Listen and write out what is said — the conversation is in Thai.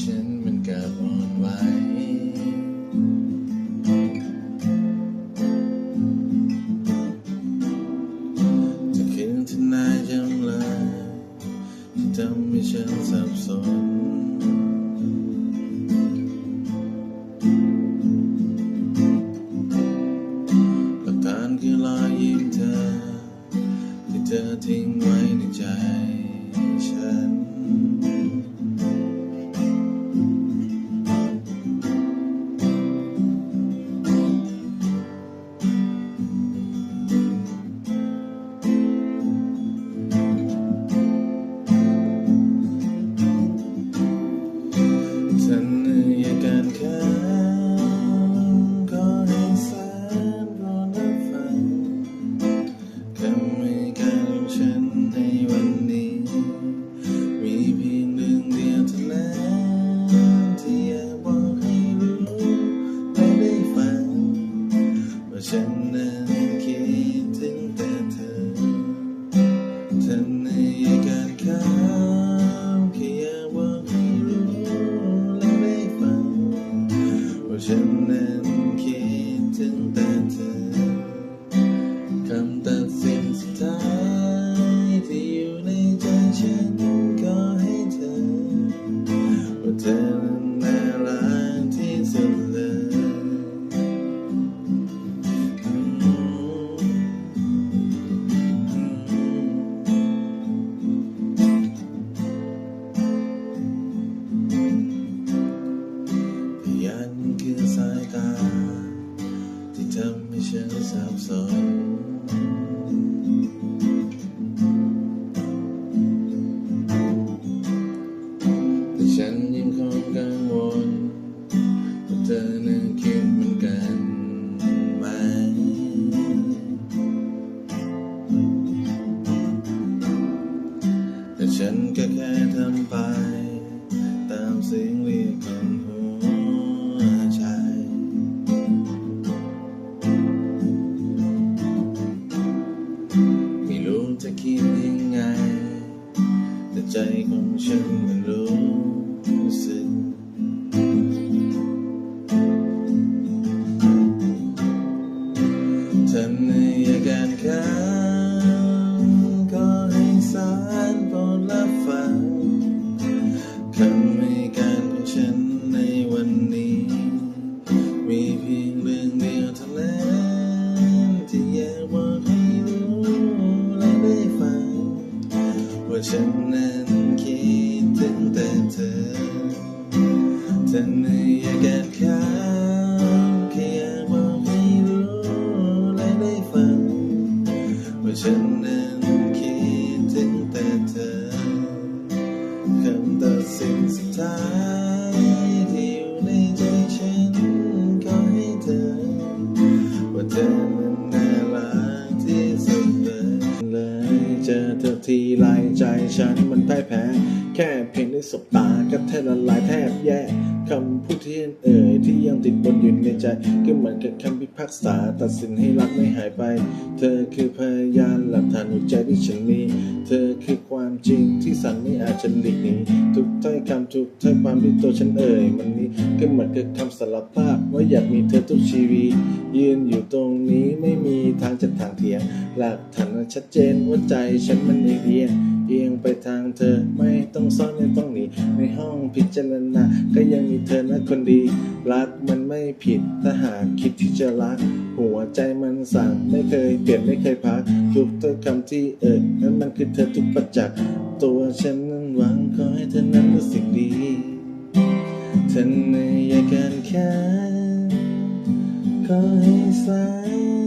ฉันมันกลับอ่อนไหวจะคืนที่นายจังเลยที่ทำให้ฉันสับสนหลักฐานคือรอยยิ้มเธอ ที่เธอทิ้งไว้ในใจฉัน ตา ที่ทำให้ฉันสับสน ของ ว่าฉันนั้นคิดถึงแต่เธอคำตัดสินสุดท้ายที่อยู่ในใจฉันก็ให้เธอ ว่าเธอนั้นน่ารักที่สุดเลยเลยเจอเธอทีไรใจฉันมันพ่ายแพ้ แค่เพียงได้สบตาก็แทบละลายแทบแย่ คำพูดที่เอ่ยที่ยังติดบนอยู่ในใจ ก็เหมือนกับคำพิพากษา ตัดสินให้รักไม่หายไป เธอคือพยานหลักฐานหัวใจที่ฉันมี เธอคือความจริงที่สันไม่อาจจะหลีกหนีทุกถ้อยคำทุกถ้อยความที่ตัวฉันเอ่ยมันนี้ก็เหมือนกับคำสารภาพว่าอยากมีเธอทุกชีวิตยืนอยู่ตรงนี้ไม่มีทางจะทางเถียงหลักฐานมันชัดเจนว่าใจฉันมันเอียงเอียงไปทางเธอไม่ ต้องซ่อนไม่ต้องหนีในห้องพิจารณาก็ยังมีเธอนะคนดี รักมันไม่ผิดถ้าหากคิดที่จะรัก หัวใจมันสั่งไม่เคยเปลี่ยนไม่เคยพักทุกถ้อยคำที่เอ่ยนั้นมันคือเธอทุกประจักษ์ตัวฉันนั้นหวังขอให้เธอนั้นรู้สึกดีเธอในอาการแค่ขอให้สาย